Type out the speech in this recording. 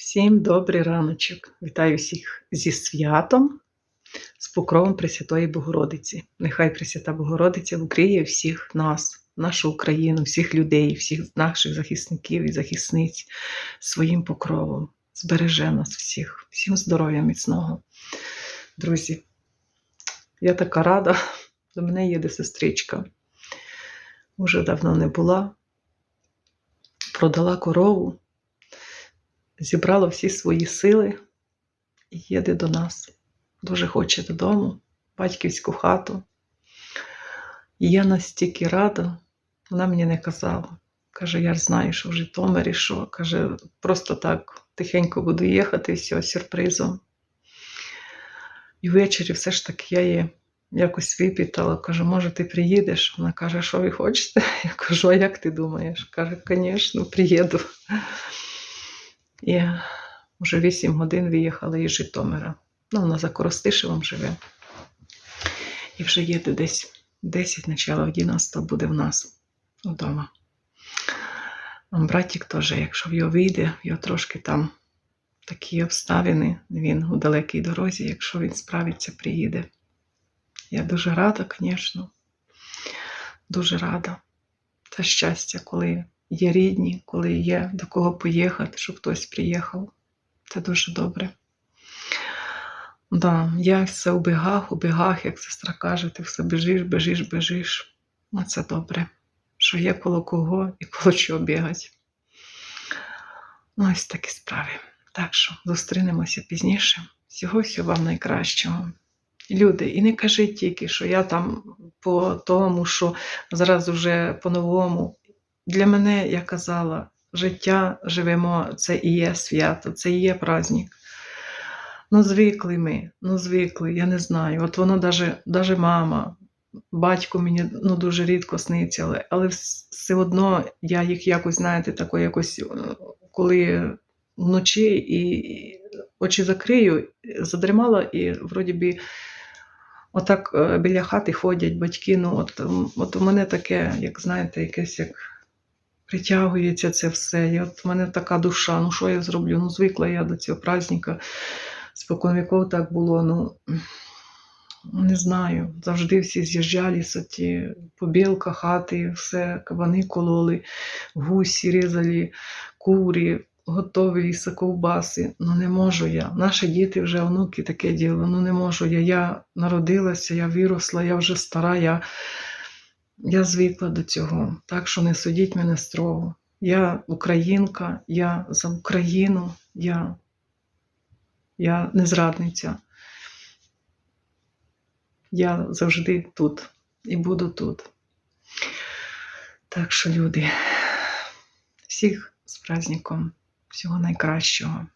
Всім добрий раночок. Вітаю всіх зі святом, з покровом Пресвятої Богородиці. Нехай Пресвята Богородиця укриє всіх нас, нашу Україну, всіх людей, всіх наших захисників і захисниць своїм покровом. Збереже нас всіх, всім здоров'я міцного. Друзі, я така рада. До мене їде сестричка. Уже давно не була. Продала корову зібрала всі свої сили і їде до нас. Дуже хоче додому, батьківську хату. І я настільки рада, вона мені не казала. Каже, я ж знаю, що в Житомирі, що каже, просто так тихенько буду їхати, все сюрпризом. І ввечері все ж таки я її якось випітала, кажу, може, ти приїдеш? Вона каже, що ви хочете? Я кажу, а як ти думаєш? Каже, звісно, приїду. І вже 8 годин виїхали із Житомира. Ну, вона за Коростишевом живе. І вже їде десь 10, начало 11 буде в нас вдома. А Братик теж, якщо в його вийде, в його трошки там такі обставини, він у далекій дорозі, якщо він справиться, приїде. Я дуже рада, звісно. Дуже рада. Це щастя, коли є рідні, коли є до кого поїхати, щоб хтось приїхав. Це дуже добре. Да, я все у бігах, у бігах, як сестра каже, ти все біжиш, біжиш, біжиш. Ну, це добре, що є коло кого і коло чого бігати. Ну, ось такі справи. Так що зустрінемося пізніше. Всього всього вам найкращого. Люди, і не кажіть тільки, що я там по тому, що зараз вже по-новому. Для мене, я казала, життя живемо, це і є свято, це і є праздник. Ну, звикли ми, ну звикли, я не знаю. От воно даже, даже мама, батько мені ну, дуже рідко сниться, але, але все одно я їх якось, знаєте, тако якось, е, коли вночі і очі закрию, задрімала і вроді би. Отак е, біля хати ходять батьки. Ну, от, от у мене таке, як знаєте, якесь як притягується це все. І от в мене така душа, ну що я зроблю? Ну, звикла я до цього праздника. Спокон віков так було. Ну не знаю. Завжди всі з'їжджали з ті побілка, хати, все, кабани кололи, гусі різали, курі, готові ліса ковбаси. Ну не можу я. Наші діти вже онуки таке діло. Ну не можу я. Я народилася, я виросла, я вже стара, я, я звикла до цього. Так що не судіть мене строго. Я українка, я за Україну, я, я не зрадниця. Я завжди тут і буду тут. Так що, люди, всіх з праздником, всього найкращого.